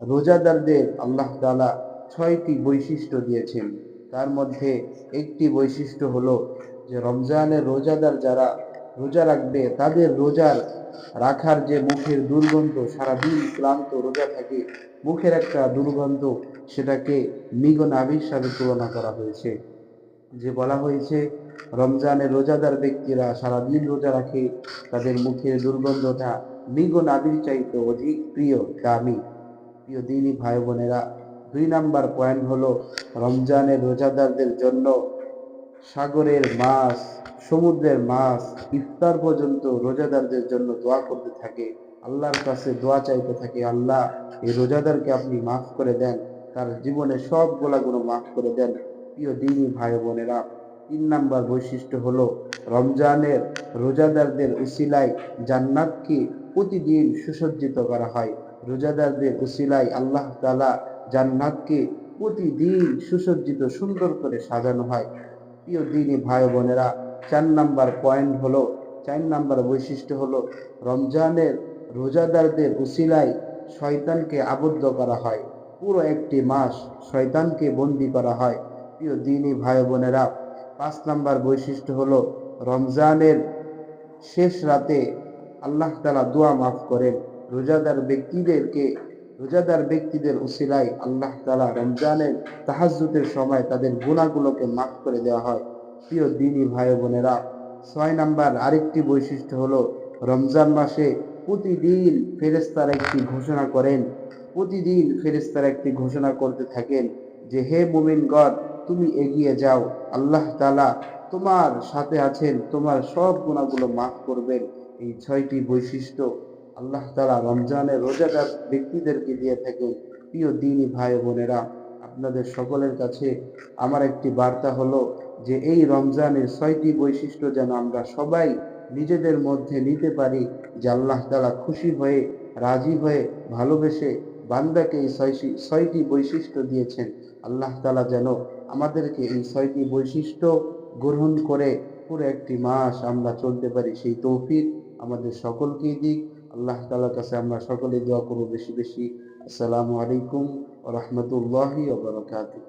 রোজাদারদের আল্লাহ তাআলা ছয়টি বৈশিষ্ট্য দিয়েছেন। তার মধ্যে একটি বৈশিষ্ট্য হলো যে রমজানের রোজাদার যারা রোজা রাখবে, তাদের রোজার রাখার যে মুখের দুর্গন্ধ, সারাদিন ক্লান্ত রোজা থাকে, মুখের একটা দুর্গন্ধ সেটাকে মৃগ নাভির সাথে তুলনা করা হয়েছে। যে বলা হয়েছে, রমজানের রোজাদার ব্যক্তিরা সারাদিন রোজা রাখে, তাদের মুখের দুর্গন্ধটা নাভির চাইতে অধিক প্রিয়, দামি। প্রিয় দিনী ভাই বোনেরা, দুই নাম্বার পয়েন্ট হলো রমজানের রোজাদারদের জন্য সাগরের মাছ, সমুদ্রের মাছ, ইফতার পর্যন্ত রোজাদারদের জন্য দোয়া করতে থাকে। আল্লাহর কাছে দোয়া চাইতে থাকে, আল্লাহ, এই রোজাদারকে আপনি মাফ করে দেন, তার জীবনে সব গোলাগুলো মাফ করে দেন। প্রিয় দিনী ভাই বোনেরা, তিন নাম্বার বৈশিষ্ট্য হলো রমজানের রোজাদারদের উসিলায় জান্নাতকে প্রতিদিন সুসজ্জিত করা হয়। রোজাদারদের উসিলায় আল্লাহ তালা জান্নাতকে প্রতিদিন সুসজ্জিত, সুন্দর করে সাজানো হয়। প্রিয় দিনী ভাই বোনেরা, চার নাম্বার পয়েন্ট হলো, চার নাম্বার বৈশিষ্ট্য হলো, রমজানের রোজাদারদের উসিলায় শয়তানকে আবদ্ধ করা হয়। পুরো একটি মাস শয়তানকে বন্দি করা হয়। প্রিয় দিনী ভাই বোনেরা, পাঁচ নাম্বার বৈশিষ্ট্য হলো, রমজানের শেষ রাতে আল্লাহ তালা দোয়া মাফ করেন। রোজাদার ব্যক্তিদেরকে, রোজাদার ব্যক্তিদের উসিলায় আল্লাহ তালা রমজানের তাহাজুতের সময় তাদের গুণাগুলোকে মাফ করে দেওয়া হয়। প্রিয় দিনী ভাই বোনেরা, ছয় নাম্বার আরেকটি বৈশিষ্ট্য হলো রমজান মাসে প্রতিদিন ফেরেস্তার একটি ঘোষণা করেন, প্রতিদিন ফেরেস্তার একটি ঘোষণা করতে থাকেন যে, হে মুমিনগণ, তুমি এগিয়ে যাও, আল্লাহ তালা তোমার সাথে আছেন, তোমার সব গুণাগুলো মাফ করবেন। এই ছয়টি বৈশিষ্ট্য আল্লাহ তালা রমজানের রোজাদার ব্যক্তিদেরকে দিয়ে থাকেন। প্রিয় দিনী ভাই বোনেরা, আপনাদের সকলের কাছে আমার একটি বার্তা হলো যে এই রমজানের ছয়টি বৈশিষ্ট্য যেন আমরা সবাই নিজেদের মধ্যে নিতে পারি, যে আল্লাহ তালা খুশি হয়ে, রাজি হয়ে, ভালোবেসে বান্দাকে এই ছয়টি বৈশিষ্ট্য দিয়েছেন। আল্লাহ তালা যেন আমাদেরকে এই ছয়টি বৈশিষ্ট্য গ্রহণ করে পুরো একটি মাস আমরা চলতে পারি, সেই তৌফিক আমাদের সকলকেই দিক। আল্লাহ তালার কাছে আমরা সকলে দোয়া করব। বেশি বেশি আসসালামু আলাইকুম রহমতুল্লাহি ওবরাকাতুহ